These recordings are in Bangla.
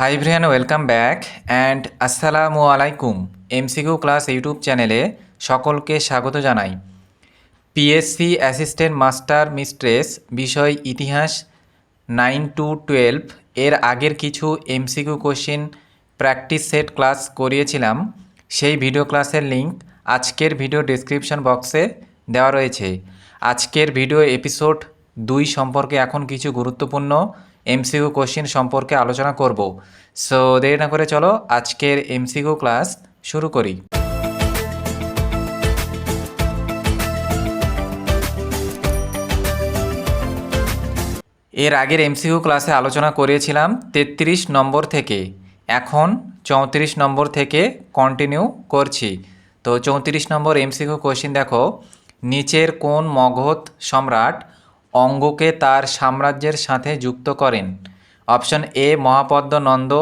Hi Brian welcome back and আসসালামু আলাইকুম এমসিকিউ ক্লাস ইউটিউব চ্যানেলে সকলকে স্বাগত জানাই। পিএসসি অ্যাসিস্ট্যান্ট মাস্টার মিস্ট্রেস বিষয় ইতিহাস নাইন টু টুয়েলভ এর আগের কিছু MCQ question practice set class করিয়েছিলাম। সেই ভিডিও ক্লাসের লিঙ্ক আজকের ভিডিও ডিসক্রিপশন বক্সে দেওয়া রয়েছে। আজকের ভিডিও এপিসোড দুই সম্পর্কে এখন কিছু গুরুত্বপূর্ণ এমসিকিউ কোশ্চেন সম্পর্কে আলোচনা করব। সো দেরি না করে চলো আজকের এমসিকিউ ক্লাস শুরু করি। এর আগের এমসিকিউ ক্লাসে আলোচনা করিয়েছিলাম তেত্রিশ নম্বর থেকে। এখন চৌত্রিশ নম্বর থেকে কন্টিনিউ করছি। তো চৌত্রিশ নম্বর এমসিকিউ কোশ্চিন দেখো, নিচের কোন মগধ সম্রাট অঙ্গকে তার সাম্রাজ্যের সাথে যুক্ত করেন। Option A Mahapadma Nanda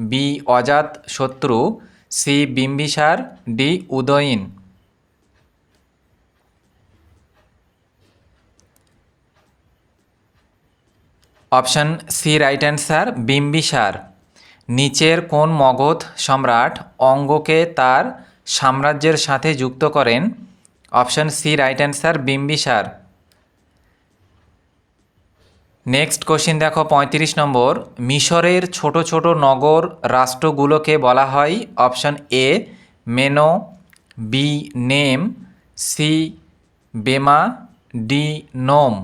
B, Ajatashatru, C, Bimbisara, D, Udayin. Option C, right answer, Bimbisara. নিচের কোন মগধ সম্রাট অঙ্গকে তার সাম্রাজ্যের সাথে যুক্ত করেন? Option C, right answer, Bimbisara. Next question দেখো, পঁয়ত্রিশ নম্বর। মিশরের ছোট ছোট নগর রাষ্ট্রগুলোকে বলা হয় অপশন এ মেনো বি নেম সি বেমা ডি নোম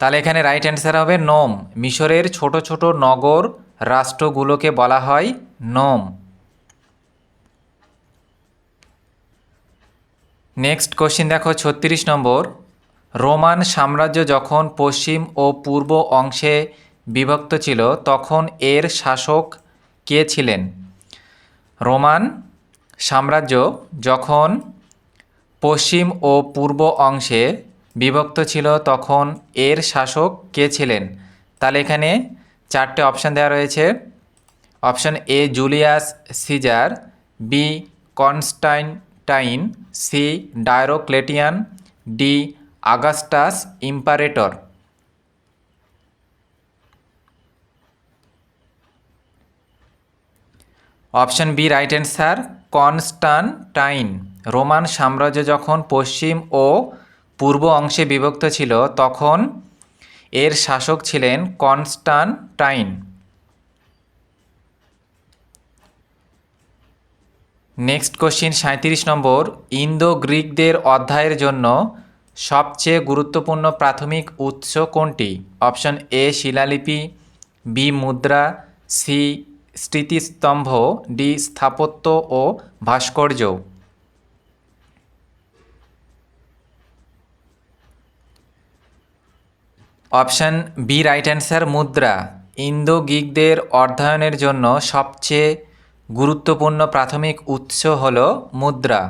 তাহলে এখানে রাইট অ্যান্সার হবে নোম মিশরের ছোট ছোট নগর রাষ্ট্রগুলোকে বলা হয় নোম নেক্সট কোশ্চিন দেখো, ছত্রিশ নম্বর। রোমান সাম্রাজ্য যখন পশ্চিম ও পূর্ব অংশে বিভক্ত ছিল, তখন এর শাসক কে ছিলেন? রোমান সাম্রাজ্য যখন পশ্চিম ও পূর্ব অংশে বিভক্ত ছিল, তখন এর শাসক কে ছিলেন? তাহলে এখানে চারটে অপশান দেওয়া রয়েছে। Option A Julius Caesar B Constantine C Diocletian D Augustus imperator. Option B right answer, Constantine. Roman সাম্রাজ্য যখন পশ্চিম ও পূর্ব অংশে বিভক্ত ছিল, তখন এর শাসক ছিলেন কনস্টানটাইন। নেক্সট কোশ্চিন সাঁত্রিশ নম্বর। ইন্দো গ্রিকদের অধ্যায়ের জন্য সবচেয়ে গুরুত্বপূর্ণ প্রাথমিক উৎস কোনটি? অপশন এ শিলালিপি বি মুদ্রা সি স্মৃতিস্তম্ভ ডি স্থাপত্য ও ভাস্কর্য। অপশান বি রাইট অ্যান্সার মুদ্রা। ইন্দো গিকদের অধ্যয়নের জন্য সবচেয়ে গুরুত্বপূর্ণ প্রাথমিক উৎস হল মুদ্রা।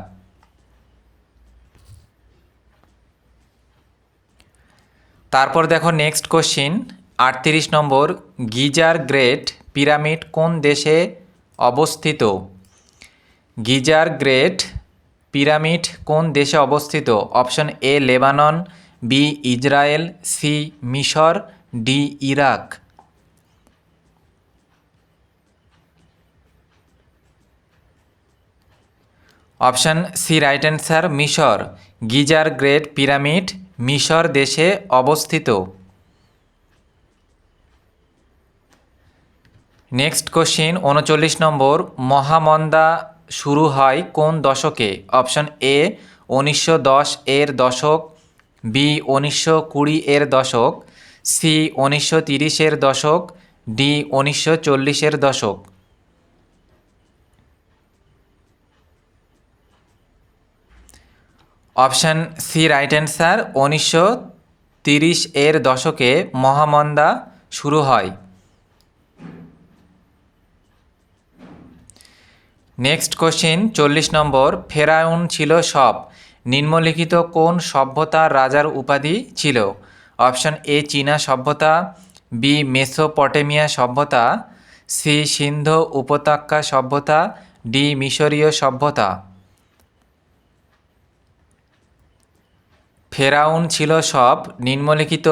তারপর দেখো নেক্সট কোশ্চিন আটত্রিশ নম্বর, গিজার গ্রেট পিরামিড কোন দেশে অবস্থিত? গিজার গ্রেট পিরামিড কোন দেশে অবস্থিত? Option A Lebanon B Israel C মিশর D Iraq. Option C right answer, মিশর। গিজার গ্রেট পিরামিড, মিশর দেশে অবস্থিত। নেক্সট কোশ্চিন, উনচল্লিশ নম্বর, মহামন্দা শুরু হয় কোন দশকে? অপশন এ, উনিশশো দশ এর দশক, বি, উনিশশো কুড়ি এর দশক, সি, উনিশশো তিরিশের দশক, ডি, উনিশশো চল্লিশের দশক। অপশান সি রাইট অ্যান্সার উনিশশো তিরিশ এর দশকে মহামন্দা শুরু হয়। নেক্সট কোশ্চিন চল্লিশ নম্বর, ফেরাউন ছিল সব। নিম্নলিখিত কোন সভ্যতার রাজার উপাধি ছিল? অপশন এ, চীনা সভ্যতা, বি, মেসোপটেমিয়া সভ্যতা, সি, সিন্ধু উপত্যকা সভ্যতা, ডি, মিশরীয় সভ্যতা। ফেরাউন ছিল সব নিম্নলিখিত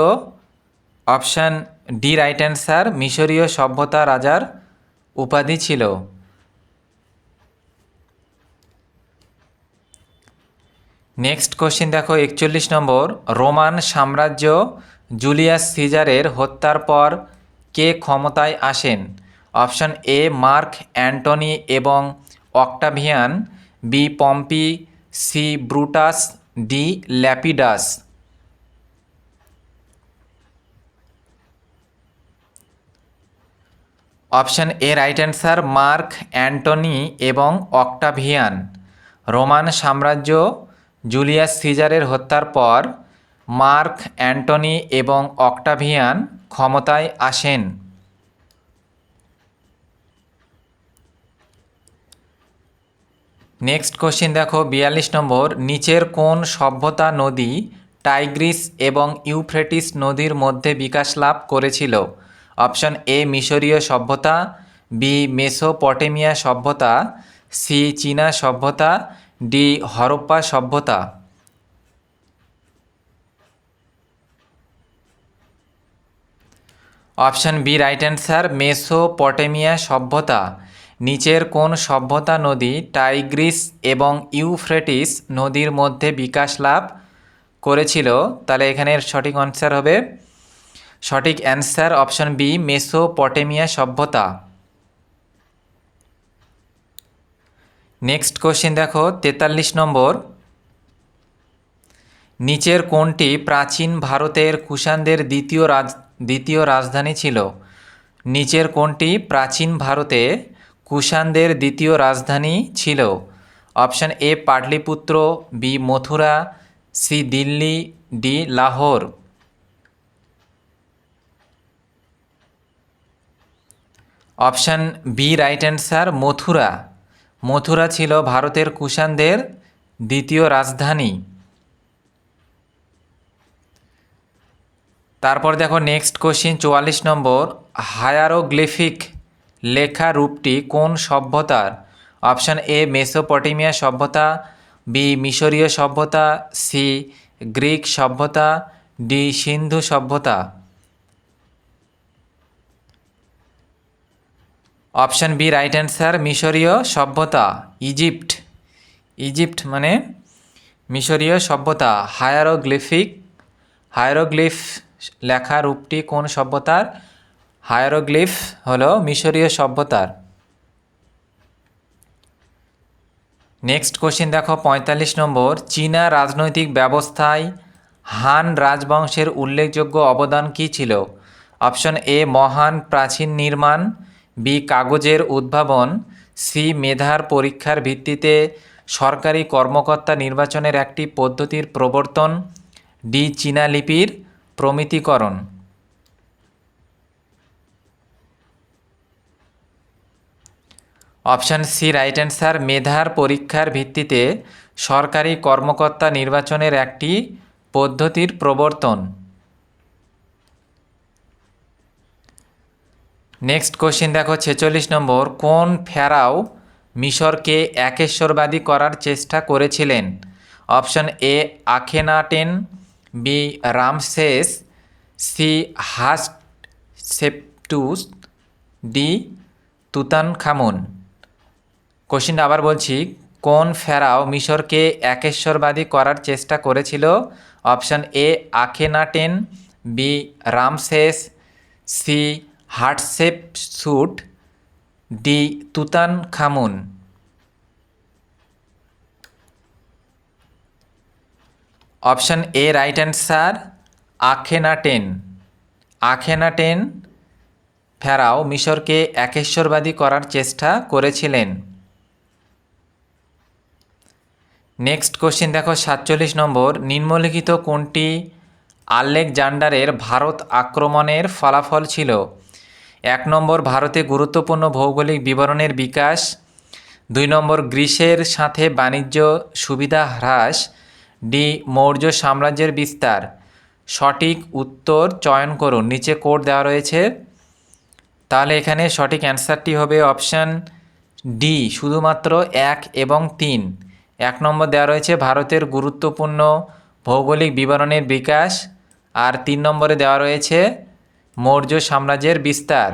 অপশান ডি রাইট অ্যান্সার মিশরীয় সভ্যতা রাজার উপাধি ছিল। নেক্সট কোশ্চিন দেখো, একচল্লিশ নম্বর, রোমান সাম্রাজ্য জুলিয়াস সিজারের হত্যার পর কে ক্ষমতায় আসেন? অপশন এ, মার্ক অ্যান্টনি এবং Octavian, B, Pompey, C, Brutus D Lepidus option A right answer Mark Antony এবং অক্টাভিয়ান রোমান সাম্রাজ্য জুলিয়াস সিজারের হত্যার পর মার্ক অ্যান্টনি এবং অক্টাভিয়ান ক্ষমতায় আসেন। নেক্সট কোশ্চিন দেখো, বিয়াল্লিশ নম্বর, নিচের কোন সভ্যতা নদী টাইগ্রিস এবং ইউফ্রেটিস নদীর মধ্যে বিকাশ লাভ করেছিল? অপশন এ মিশরীয় সভ্যতা বি মেসোপটেমিয়া সভ্যতা সি চীনা সভ্যতা ডি হরপ্পা সভ্যতা। Option B right answer Mesopotamia সভ্যতা। নিচের কোন সভ্যতা নদী টাইগ্রিস এবং ইউফ্রেটিস নদীর মধ্যে বিকাশ লাভ করেছিল? তাহলে এখানের সঠিক অ্যান্সার হবে। সঠিক অ্যান্সার অপশন বি মেসোপটেমিয়া সভ্যতা। নেক্সট কোশ্চেন দেখো, তেতাল্লিশ নম্বর। নিচের কোনটি প্রাচীন ভারতের কুষাণদের দ্বিতীয় রাজ, দ্বিতীয় রাজধানী ছিল? নিচের কোনটি প্রাচীন ভারতে কুষাণদের দ্বিতীয় রাজধানী ছিল। Option A, Pataliputra, B, Mathura, C, Delhi, D, Lahore. Option B right answer Mathura. Mathura ছিল ভারতের কুষাণদের দ্বিতীয় রাজধানী। তারপর দেখো নেক্সট কোশ্চিন চুয়াল্লিশ নম্বর। হায়ারোগ্লিফিক লেখা রূপটি কোন সভ্যতার? অপশান এ, মেসোপটেমিয়া সভ্যতা, বি, মিশরীয় সভ্যতা, সি, গ্রিক সভ্যতা, ডি, সিন্ধু সভ্যতা। অপশান বি, রাইট অ্যান্সার, মিশরীয় সভ্যতা, ইজিপ্ট। ইজিপ্ট মানে মিশরীয় সভ্যতা। হায়ারোগ্লিফিক, হায়ারোগ্লিফ লেখা রূপটি কোন সভ্যতার? হায়ারোগ্লিফ হলো মিশরীয় সভ্যতার। নেক্সট কোশ্চিন দেখো, পঁয়তাল্লিশ নম্বর, চীনা রাজনৈতিক ব্যবস্থায় হান রাজবংশের উল্লেখযোগ্য অবদান কী ছিল? অপশন এ, মহান প্রাচীন নির্মাণ, বি, কাগজের উদ্ভাবন, সি, মেধার পরীক্ষার ভিত্তিতে সরকারি কর্মকর্তা নির্বাচনের একটি পদ্ধতির প্রবর্তন, ডি, চীনা লিপির প্রমিতিকরণ। অপশান সি রাইট অ্যান্সার মেধার পরীক্ষার ভিত্তিতে সরকারি কর্মকর্তা নির্বাচনের একটি পদ্ধতির প্রবর্তন। নেক্সট কোশ্চিন দেখো, ছেচল্লিশ নম্বর, কোন ফেরাও মিশরকে একেশ্বরবাদী করার চেষ্টা করেছিলেন? Option A, Akhenaten, B, Ramesses, C, Hatshepsut, D Tutankhamun কোশ্চিনটা আবার বলছি, কোন ফেরাও মিশরকে একেশ্বরবাদী করার চেষ্টা করেছিল? Option A, Akhenaten, B, Ramesses, C Hatshepsut, D Tutankhamun option A, right answer, Akhenaten. Akhenaten pharaoh মিশরকে একেশ্বরবাদী করার চেষ্টা করেছিলেন। নেক্সট কোশ্চিন দেখো, সাতচল্লিশ নম্বর। নিম্নলিখিত কোনটি আলেকজান্ডারের ভারত আক্রমণের ফলাফল ছিল? এক নম্বর, ভারতে গুরুত্বপূর্ণ ভৌগোলিক বিবরণের বিকাশ। দুই নম্বর, গ্রীসের সাথে বাণিজ্য সুবিধা হ্রাস। ডি, মৌর্য সাম্রাজ্যের বিস্তার। সঠিক উত্তর চয়ন করুন। নিচে কোড দেওয়া রয়েছে। তাহলে এখানে সঠিক অ্যান্সারটি হবে অপশান ডি, শুধুমাত্র এক এবং তিন। এক নম্বর দেওয়া রয়েছে ভারতের গুরুত্বপূর্ণ ভৌগোলিক বিবরণের বিকাশ। আর তিন নম্বরে দেওয়া রয়েছে মৌর্য সাম্রাজ্যের বিস্তার।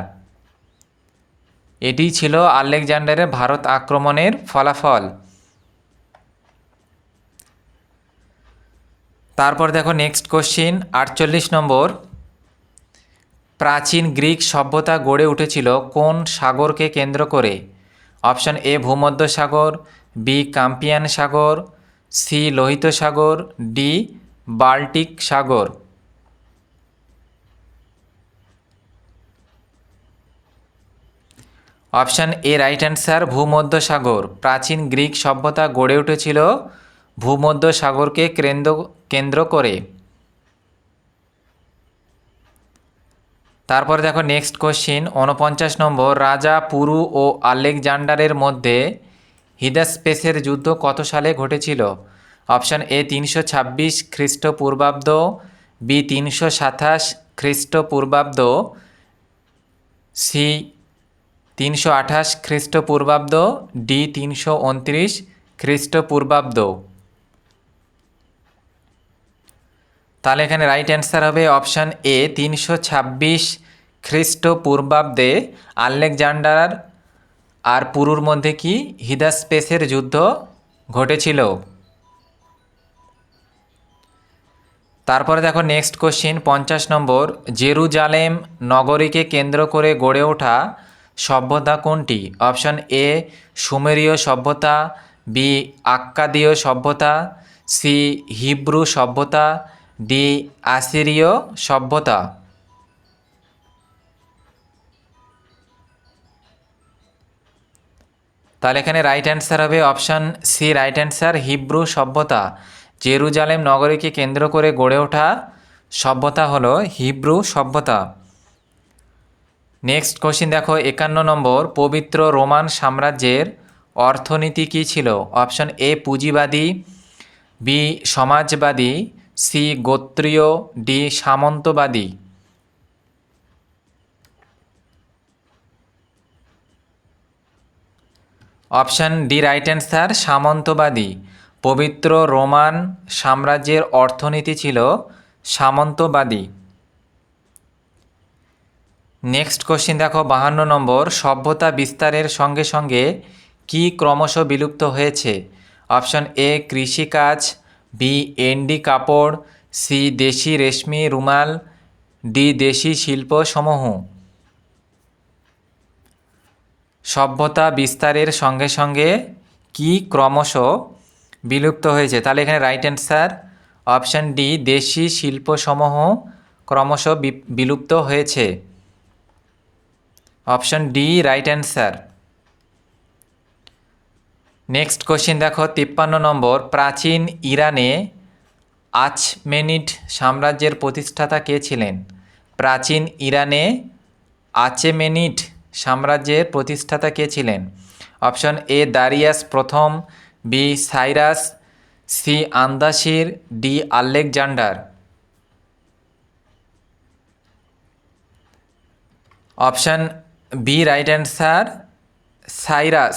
এটি ছিল আলেকজান্ডারের ভারত আক্রমণের ফলাফল। তারপর দেখো নেক্সট কোশ্চিন আটচল্লিশ নম্বর। প্রাচীন গ্রিক সভ্যতা গড়ে উঠেছিল কোন সাগরকে কেন্দ্র করে? অপশন এ ভূমধ্য সাগর বি কাম্পিয়ান সাগর, সি লোহিত সাগর, ডি বাল্টিক সাগর। অপশান এ রাইট অ্যান্সার, ভূমধ্য সাগর। প্রাচীন গ্রিক সভ্যতা গড়ে উঠেছিল ভূমধ্য সাগরকে কেন্দ্র কেন্দ্র করে। তারপর দেখো নেক্সট কোশ্চিন উনপঞ্চাশ নম্বর, রাজা পুরু ও আলেকজান্ডারের মধ্যে হিদাস্পেসের যুদ্ধ কত সালে ঘটেছিল? অপশান এ তিনশো ছাব্বিশ খ্রিস্টপূর্বাব্দ, বি তিনশো সাতাশ খ্রিস্টপূর্বাব্দ, সি তিনশো আঠাশ খ্রিস্টপূর্বাব্দ, ডি তিনশো উনত্রিশ খ্রিস্টপূর্বাব্দ। তাহলে এখানে রাইট অ্যান্সার হবে অপশান এ তিনশো ছাব্বিশ খ্রিস্টপূর্বাব্দে আলেকজান্ডার আর পুরুর মধ্যে কি হিদাস্পেসের যুদ্ধ ঘটেছিল? তারপরে দেখো নেক্সট কোশ্চিন পঞ্চাশ নম্বর, জেরুজালেম নগরীকে কেন্দ্র করে গড়ে ওঠা সভ্যতা কোনটি? অপশন এ সুমেরীয় সভ্যতা বি আক্কাদীয় সভ্যতা সি হিব্রু সভ্যতা ডি আসিরীয় সভ্যতা। তাহলে এখানে রাইট অ্যান্সার হবে option C right answer Hebrew সভ্যতা। জেরুজালেম নগরীকে কেন্দ্র করে গড়ে ওঠা সভ্যতা হলো হিব্রু সভ্যতা। নেক্সট কোশ্চিন দেখো, একান্ন নম্বর, পবিত্র রোমান সাম্রাজ্যের অর্থনীতি কী ছিল? অপশন এ পুঁজিবাদী বি সমাজবাদী সি গোত্রীয় ডি সামন্তবাদী। অপশান ডি রাইট অ্যান্সার, সামন্তবাদী। পবিত্র রোমান সাম্রাজ্যের অর্থনীতি ছিল সামন্তবাদী। নেক্সট কোশ্চিন দেখো, বাহান্ন নম্বর, সভ্যতা বিস্তারের সঙ্গে সঙ্গে কি ক্রমশ বিলুপ্ত হয়েছে? অপশন এ, কৃষিকাজ, বি এন্ডি কাপড়, সি, দেশি রেশমি, রুমাল, ডি, দেশি শিল্প সমূহ সভ্যতা বিস্তারের সঙ্গে সঙ্গে কি ক্রমশ বিলুপ্ত হয়েছে? তাহলে এখানে রাইট অ্যান্সার অপশান ডি দেশি শিল্পসমূহ ক্রমশ বিলুপ্ত হয়েছে। Option D right answer next question দেখো, তিপ্পান্ন নম্বর, প্রাচীন ইরানে আচমেনিড সাম্রাজ্যের প্রতিষ্ঠাতা কে ছিলেন? প্রাচীন ইরানে আচেমেনিড সাম্রাজ্যের প্রতিষ্ঠাতা কে ছিলেন? অপশন এ, দারিয়াস প্রথম, B, Cyrus, C, আন্দাসির, D, Alexander. Option B, right answer, Cyrus.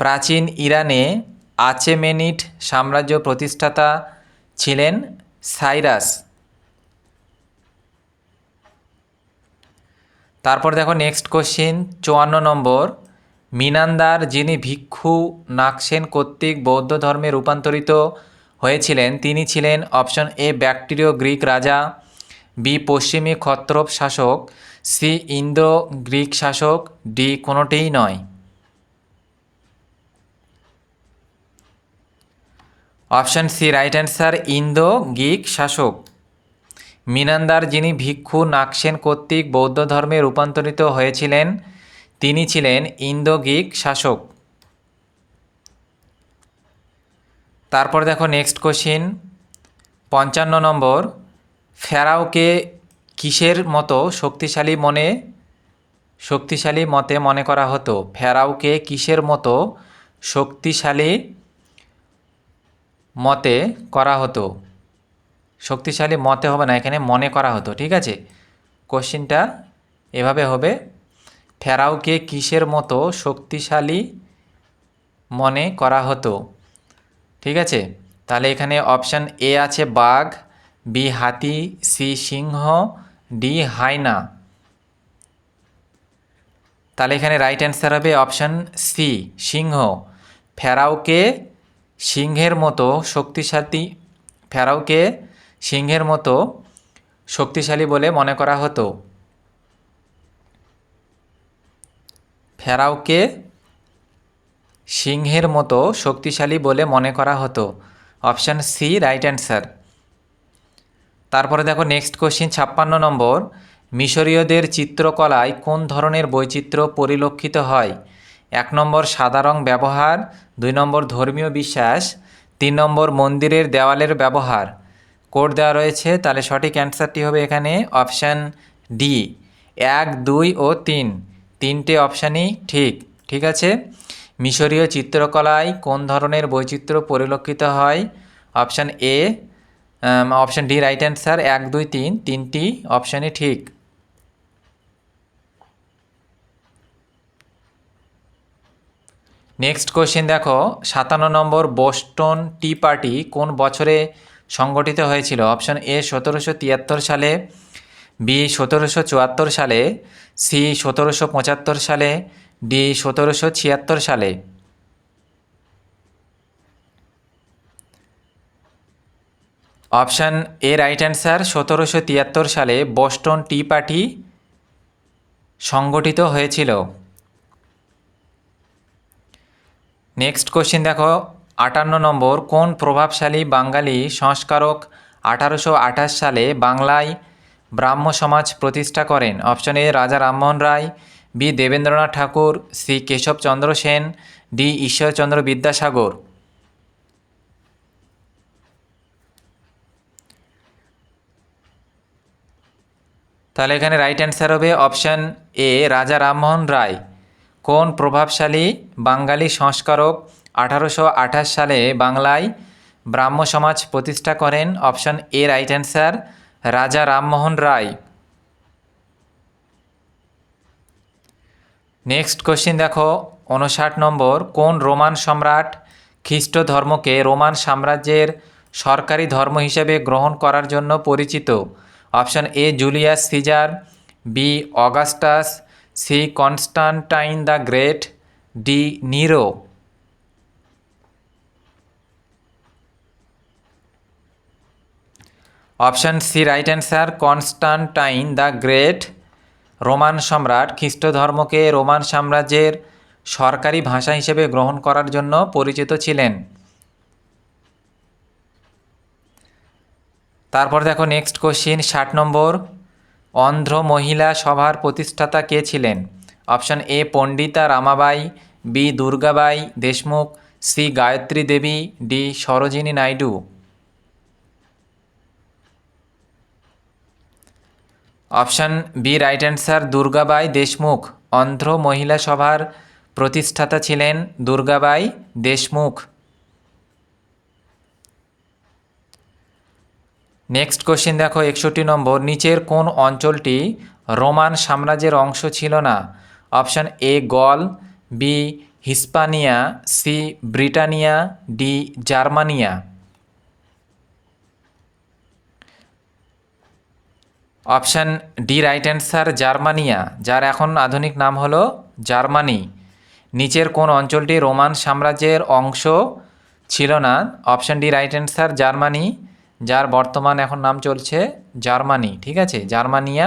প্রাচীন ইরানে আচেমেনিড সাম্রাজ্য প্রতিষ্ঠাতা ছিলেন সাইরাস। তারপর দেখো নেক্সট কোশ্চিন চুয়ান্ন নম্বর। মিনান্দার যিনি ভিক্ষু নাকসেন কর্তৃক বৌদ্ধ ধর্মে রূপান্তরিত হয়েছিলেন, তিনি ছিলেন অপশন এ ব্যাকটেরীয় গ্রিক রাজা বি পশ্চিমী ক্ষত্রপ শাসক সি ইন্দো গ্রিক শাসক ডি কোনোটিই নয়। Option C right answer Indo Greek শাসক। মিনান্দার যিনি ভিক্ষু নাকসেন কর্তৃক বৌদ্ধ ধর্মে রূপান্তরিত হয়েছিলেন, তিনি ছিলেন ইন্দো গ্রিক শাসক। তারপর দেখো নেক্সট কোশ্চিন পঞ্চান্ন নম্বর, ফেরাওকে কিসের মতো শক্তিশালী মনে, শক্তিশালী মতে মনে করা হতো? ফেরাওকে কিসের মতো শক্তিশালী মতে করা হতো? শক্তিশালী মতে হবে না, এখানে মনে করা হতো, ঠিক আছে? কোশ্চিনটা এভাবে হবে, ফেরাওকে কিসের মতো শক্তিশালী মনে করা হতো? ঠিক আছে? তাহলে এখানে অপশান এ আছে বাঘ বি হাতি সি সিংহ ডি হায়না। তাহলে এখানে রাইট অ্যান্সার হবে অপশান সি সিংহ। ফেরাওকে সিংহের মতো শক্তিশালী, ফেরাওকে সিংহের মতো শক্তিশালী বলে মনে করা হতো। ফেরাওকে সিংহের মতো শক্তিশালী বলে মনে করা হতো। অপশান সি রাইট অ্যান্সার তারপরে দেখো নেক্সট কোশ্চিন ছাপ্পান্ন নম্বর। মিশরীয়দের চিত্রকলায় কোন ধরনের বৈচিত্র্য পরিলক্ষিত হয়? এক নম্বর সাদা রং ব্যবহার, দুই নম্বর ধর্মীয় বিশ্বাস, তিন নম্বর মন্দিরের দেওয়ালের ব্যবহার। কোড দেওয়া রয়েছে, তাহলে সঠিক অ্যান্সারটি হবে এখানে অপশান ডি। এক, দুই ও তিন। তিনটে অপশানই ঠিক ঠিক আছে? মিশরীয় চিত্রকলায় কোন ধরনের বৈচিত্র্য পরিলক্ষিত হয়? Option A option D right answer, এক, দুই, তিন। তিনটি অপশানই ঠিক। নেক্সট কোশ্চেন দেখো, সাতান্ন নম্বর বোস্টন টি পার্টি কোন বছরে সংগঠিত হয়েছিল। অপশান এ, সতেরোশো তিয়াত্তর সালে, বি, সতেরোশো চুয়াত্তর সালে, সি, সতেরোশো পঁচাত্তর সালে, ডি, সতেরোশো ছিয়াত্তর সালে। অপশান এ, রাইট অ্যান্সার, সতেরোশো তিয়াত্তর সালে বস্টন টি পার্টি সংগঠিত হয়েছিল। নেক্সট কোশ্চেন দেখো আটান্ন নম্বর, কোন প্রভাবশালী বাঙালি সংস্কারক আঠারোশো আঠাশ সালে বাংলায় ব্রাহ্ম সমাজ প্রতিষ্ঠা করেন? Option A, Raja Rammohan Roy, B, Debendranath Thakur, C Keshabchandra Sen, D, Ishwarchandra Vidyasagar. তাহলে এখানে রাইট অ্যান্সার হবে অপশান এ, রাজা রামমোহন রায়। কোন প্রভাবশালী বাঙালি সংস্কারক আঠারোশো আঠাশ সালে বাংলায় ব্রাহ্ম সমাজ প্রতিষ্ঠা করেন অপশান এ রাইট অ্যান্সার রাজা রামমোহন রায়। নেক্সট কোশ্চিন দেখো উনষাট নম্বর, কোন রোমান সম্রাট খ্রিস্ট ধর্মকে রোমান সাম্রাজ্যের সরকারি ধর্ম হিসেবে গ্রহণ করার জন্য পরিচিত? Option A, Julius Caesar, B, Augustus, C, Constantine the Great, D, Nero. Option C right answer Constantine the Great Roman সম্রাট খ্রিস্ট ধর্মকে রোমান সাম্রাজ্যের সরকারি ভাষা হিসেবে গ্রহণ করার জন্য পরিচিত ছিলেন। তারপর দেখো নেক্সট কোশ্চিন ষাট নম্বর, অন্ধ্র মহিলা সভার প্রতিষ্ঠাতা কে ছিলেন? Option A, Pandita Ramabai, B, Durgabai, Deshmukh, C, Gayatri Devi, D, Sarojini Naidu. Option B right answer Durgabai Deshmukh. Andhra মহিলা সভার প্রতিষ্ঠাতা ছিলেন দুর্গাবাই দেশমুখ। নেক্সট কোশ্চেন দেখো, একষট্টি নম্বর। নিচের কোন অঞ্চলটি রোমান সাম্রাজ্যের অংশ ছিল না? Option A, Gaul, B, Hispania, C, Britannia, D, Germania. Option D right answer Germania, যার এখন আধুনিক নাম হলো জার্মানি। নিচের কোন অঞ্চলটি রোমান সাম্রাজ্যের অংশ ছিল না? Option D right answer Germany, যার বর্তমান এখন নাম চলছে জার্মানি, ঠিক আছে? জার্মানিয়া,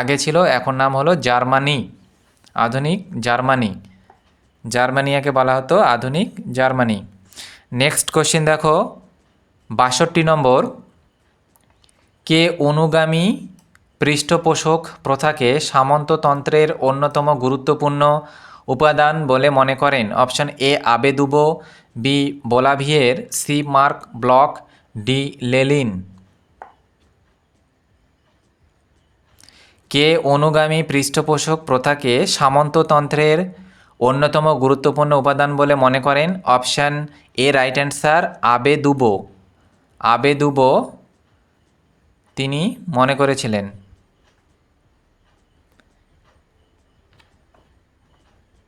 আগে ছিল, এখন নাম হলো জার্মানি, আধুনিক জার্মানি। জার্মানিয়াকে বলা হতো আধুনিক জার্মানি। নেক্সট কোশ্চেন দেখো, বাষট্টি নম্বর কে অনুগামী পৃষ্ঠপোষক প্রথাকে সামন্ততন্ত্রের অন্যতম গুরুত্বপূর্ণ উপাদান বলে মনে করেন। Option A, Abbe Dubois, B, বোলাভিয়ের, C, Marc Bloch, D, Lenin. কে অনুগামী পৃষ্ঠপোষক প্রথাকে সামন্ততন্ত্রের অন্যতম গুরুত্বপূর্ণ উপাদান বলে মনে করেন? Option A, right answer, Abbe Dubois. Abbe Dubois তিনি মনে করেছিলেন।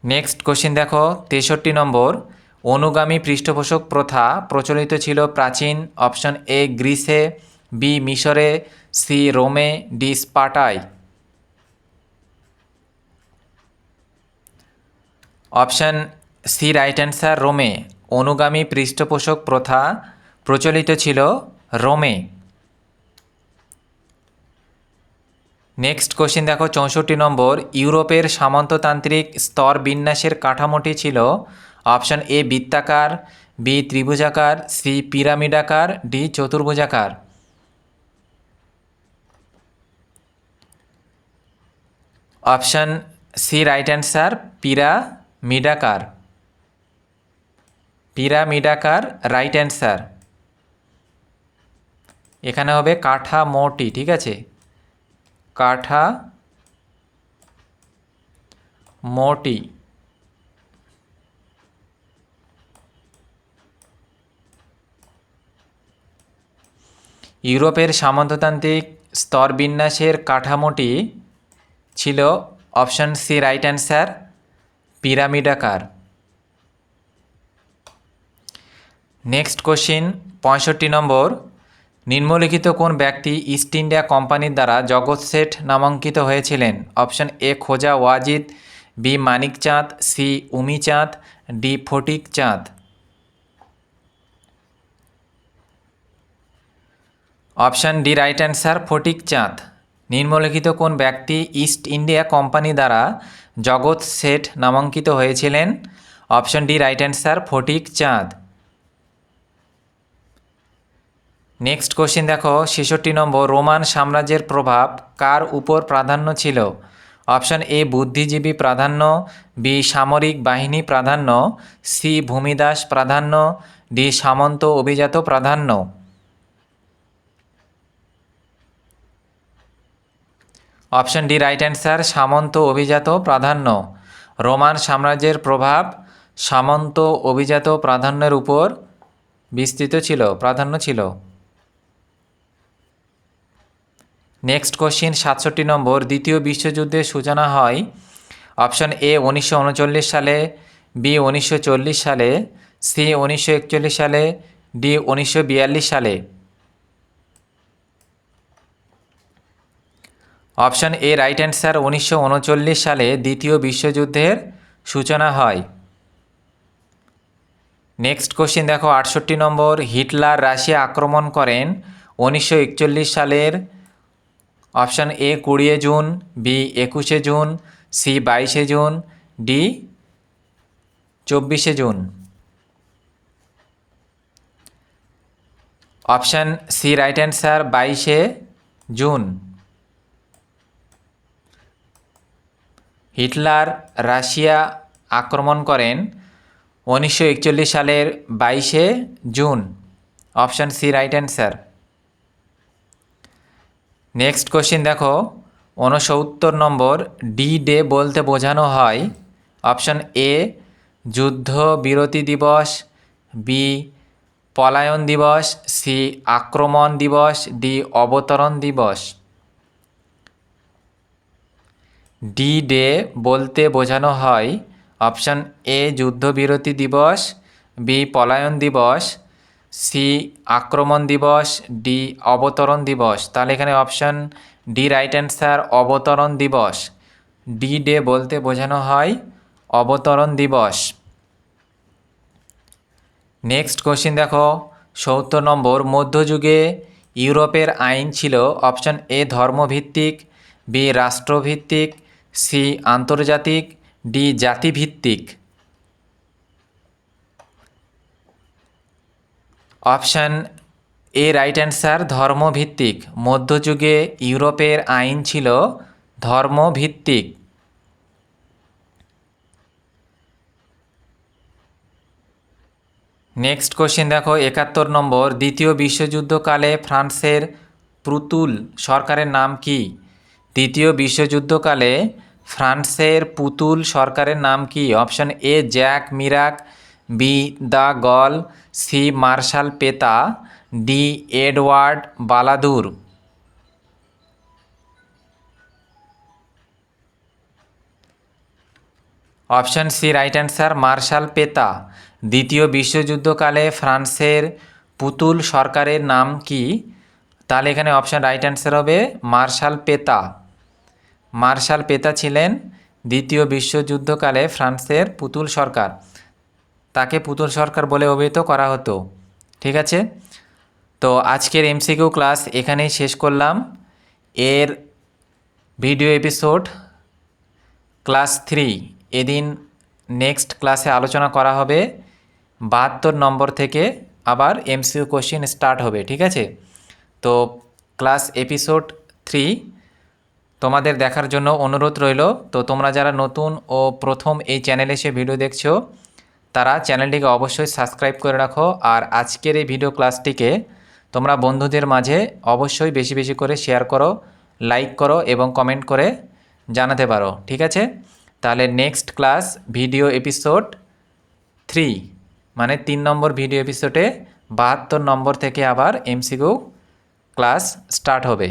নেক্সট কোশ্চিন দেখো, তেষট্টি নম্বর। অনুগামী পৃষ্ঠপোষক প্রথা প্রচলিত ছিল প্রাচীন অপশন এ, গ্রিসে, বি, মিশরে, সি, রোমে, ডি, স্পাটায়। অপশন সি, রাইট অ্যান্সার, রোমে। অনুগামী পৃষ্ঠপোষক প্রথা প্রচলিত ছিল রোমে। নেক্সট কোশ্চেন দেখো, চৌষট্টি নম্বর। ইউরোপের সামন্ততান্ত্রিক স্তর বিন্যাসের কাঠামোটি ছিল অপশন এ বৃত্তাকার, বি ত্রিভুজাকার, সি পিরামিডাকার, ডি চতুর্ভুজাকার। অপশন সি রাইট অ্যান্সার, পিরামিডাকার। পিরামিডাকার, রাইট অ্যান্সার। এখানে হবে কাঠামোটি, ঠিক আছে? কাঠা, মোটি। ইউরোপের সামন্ততান্ত্রিক স্তরবিন্যাসের কাঠামোটি ছিল অপশন সি রাইট অ্যান্সার পিরামিডাকার নেক্সট কোশ্চিন, পঁয়ষট্টি নম্বর। নিম্নলিখিত কোন ব্যক্তি ইস্ট ইন্ডিয়া কোম্পানির দ্বারা জগৎ শেঠ নামাঙ্কিত হয়েছিলেন? অপশন এ খোজা ওয়াজিদ, বি মানিক চাঁদ সি উমি Chand D Fatik Chand option D right answer Fatik Chand নিম্নলিখিত কোন ব্যক্তি ইস্ট ইন্ডিয়া কোম্পানি দ্বারা জগৎ শেঠ নামাঙ্কিত হয়েছিলেন? Option D right answer Fatik Chand next question দেখো, ছেষট্টি নম্বর, রোমান সাম্রাজ্যের প্রভাব কার উপর প্রাধান্য ছিল? অপশন এ বুদ্ধিজীবী প্রাধান্য বি সামরিক বাহিনী প্রাধান্য সি ভূমিদাস প্রাধান্য ডি সামন্ত অভিজাত প্রাধান্য। অপশন ডি রাইট অ্যান্সার সামন্ত অভিজাত প্রাধান্য। রোমান সাম্রাজ্যের প্রভাব সামন্ত অভিজাত প্রাধান্যের উপর বিস্তৃত ছিল, প্রাধান্য ছিল। নেক্সট কোশ্চিন সাতষট্টি নম্বর, দ্বিতীয় বিশ্বযুদ্ধের সূচনা হয় অপশন এ উনিশশো উনচল্লিশ সালে বি উনিশশো চল্লিশ সালে সি উনিশশো একচল্লিশ সালে ডি উনিশশো বিয়াল্লিশ সালে। অপশন এ রাইট অ্যান্সার উনিশশো উনচল্লিশ সালে, দ্বিতীয় বিশ্বযুদ্ধের সূচনা হয়। নেক্সট কোশ্চিন দেখো, আটষট্টি নম্বর, হিটলার রাশিয়া আক্রমণ করেন উনিশশো একচল্লিশ সালের অপশান এ কুড়িয়ে জুন, বি একুশে জুন, সি বাইশে জুন, ডি চব্বিশে June. Option C right answer বাইশে জুন। হিটলার রাশিয়া আক্রমণ করেন উনিশশো একচল্লিশ সালের বাইশে June. Option C right answer. Next question দেখো। ঊনসত্তর নম্বর ডি ডে বলতে বোঝানো হয়। অপশন এ যুদ্ধ বিরতি দিবস। বি পলায়ন দিবস। সি আক্রমণ দিবস। ডি অবতরণ দিবস। ডি ডে বলতে বোঝানো হয়। অপশন এ যুদ্ধবিরতি দিবস। বি পলায়ন দিবস। সি আক্রমণ দিবস, ডি অবতরণ দিবস। তাহলে এখানে অপশান ডি রাইট অ্যান্সার অবতরণ দিবস। ডি ডে বলতে বোঝানো হয় অবতরণ দিবস। নেক্সট কোশ্চিন দেখো, সত্তর নম্বর, মধ্যযুগে ইউরোপের আইন ছিল অপশন এ ধর্মভিত্তিক, বি রাষ্ট্রভিত্তিক, সি আন্তর্জাতিক, ডি জাতিভিত্তিক। অপশান এ রাইট অ্যান্সার ধর্মভিত্তিক। মধ্যযুগে ইউরোপের আইন ছিল ধর্মভিত্তিক। নেক্সট কোশ্চেন দেখো, একাত্তর নম্বর, দ্বিতীয় বিশ্বযুদ্ধকালে ফ্রান্সের পুতুল সরকারের নাম কি? দ্বিতীয় বিশ্বযুদ্ধকালে ফ্রান্সের পুতুল সরকারের নাম কি? Option A, Jacques Chirac B de Gaulle, C Marshal Petain, D Edward Balladur. Option C, right answer, Marshal Petain. দ্বিতীয় বিশ্বযুদ্ধকালে ফ্রান্সের পুতুল সরকারের নাম কি? তাহলে এখানে অপশান রাইট অ্যান্সার হবে মার্শাল পেতা। মার্শাল পেতা ছিলেন দ্বিতীয় বিশ্বযুদ্ধকালে ফ্রান্সের পুতুল সরকার। তাকে পুতুল সরকার বলে অভিহিত করা হতো। ঠিক আছে? তো আজকের এমসিকিউ ক্লাস এখানেই শেষ করলাম। এর ভিডিও এপিসোড ক্লাস থ্রি এদিন নেক্সট ক্লাসে আলোচনা করা হবে। বাহাত্তর নম্বর থেকে আবার এমসিকিউ কোশ্চেন স্টার্ট হবে, ঠিক আছে? তো ক্লাস এপিসোড থ্রি তোমাদের দেখার জন্য অনুরোধ রইল। তো তোমরা যারা নতুন ও প্রথম এই চ্যানেলে এসে ভিডিও দেখছ তারা চ্যানেলটিকে অবশ্যই সাবস্ক্রাইব করে রাখো। আর আজকের এই ভিডিও ক্লাসটিকে তোমরা বন্ধুদের মাঝে অবশ্যই বেশি বেশি করে শেয়ার করো, লাইক করো এবং কমেন্ট করে জানাতে পারো, ঠিক আছে? তাহলে next class video episode three মানে তিন নম্বর ভিডিও এপিসোডে বাহাত্তর নম্বর থেকে আবার এমসিকিউ ক্লাস স্টার্ট হবে।